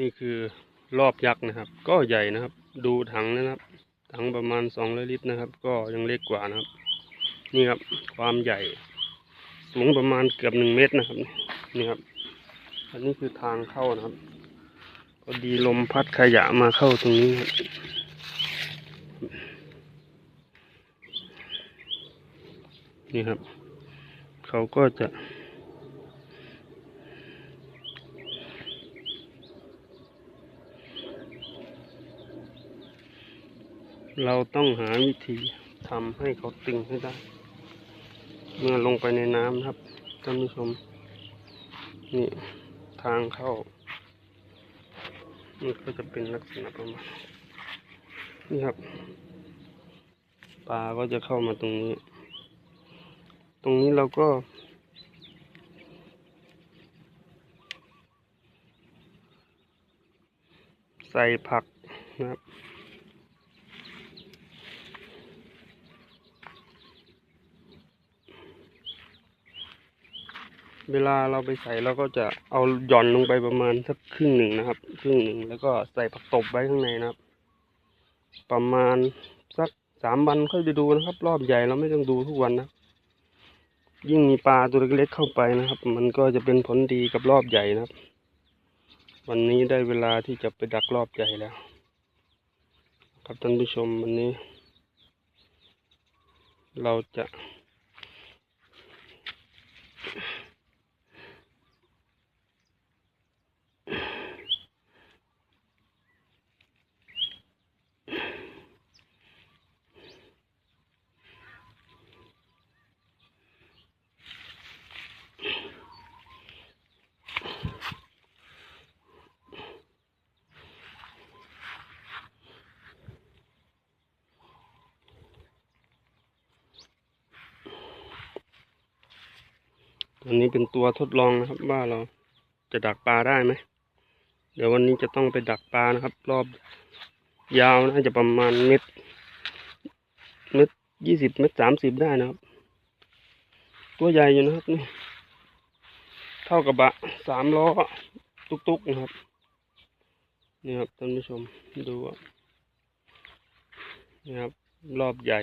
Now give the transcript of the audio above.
นี่คือรอบยักษ์นะครับ ก็ใหญ่นะครับ ดูถังนะครับ ถังประมาณสองลิตรนะครับ ก็ยังเล็กกว่านะครับ นี่ครับความใหญ่ สูงประมาณเกือบหนึ่งเมตรนะครับ นี่ครับ อันนี้คือทางเข้านะครับพอดีลมพัดขยะมาเข้าตรงนี้ครับนี่ครับ เขาก็จะ เราต้องหาวิธีทำให้เขาตึงให้ได้ เมื่อลงไปในน้ำนะครับท่านผู้ชม นี่ทางเข้านี่ก็จะเป็นลักษณะประมาณนี่ครับปลาก็จะเข้ามาตรงนี้ ตรงนี้เราก็ ใส่ผักนะครับ เวลาเราไปใส่เราก็จะเอาหย่อนลงไปประมาณสักครึ่งหนึ่งนะครับ ครึ่งหนึ่งแล้วก็ใส่ผักตบไว้ข้างในนะครับ ประมาณสักสามวันค่อยไปดูนะครับ รอบใหญ่เราไม่ต้องดูทุกวันนะยิ่งมีปลาตัวเล็กๆเข้าไปนะครับ มันก็จะเป็นผลดีกับรอบใหญ่นะครับ วันนี้ได้เวลาที่จะไปดักรอบใหญ่แล้ว ครับท่านผู้ชมวันนี้ เราจะ อันนี้เป็นตัวทดลองนะครับ ว่าเราจะดักปลาได้ไหม เดี๋ยววันนี้จะต้องไปดักปลานะครับ รอบยาวน่าจะประมาณเม็ดเม็ดยี่สิบเม็ดสามสิบได้นะครับ ตัวใหญ่อยู่นะครับนี่เท่ากับบะสามล้อตุกๆนะครับนี่ครับท่านผู้ชมดูอะนี่ครับรอบใหญ่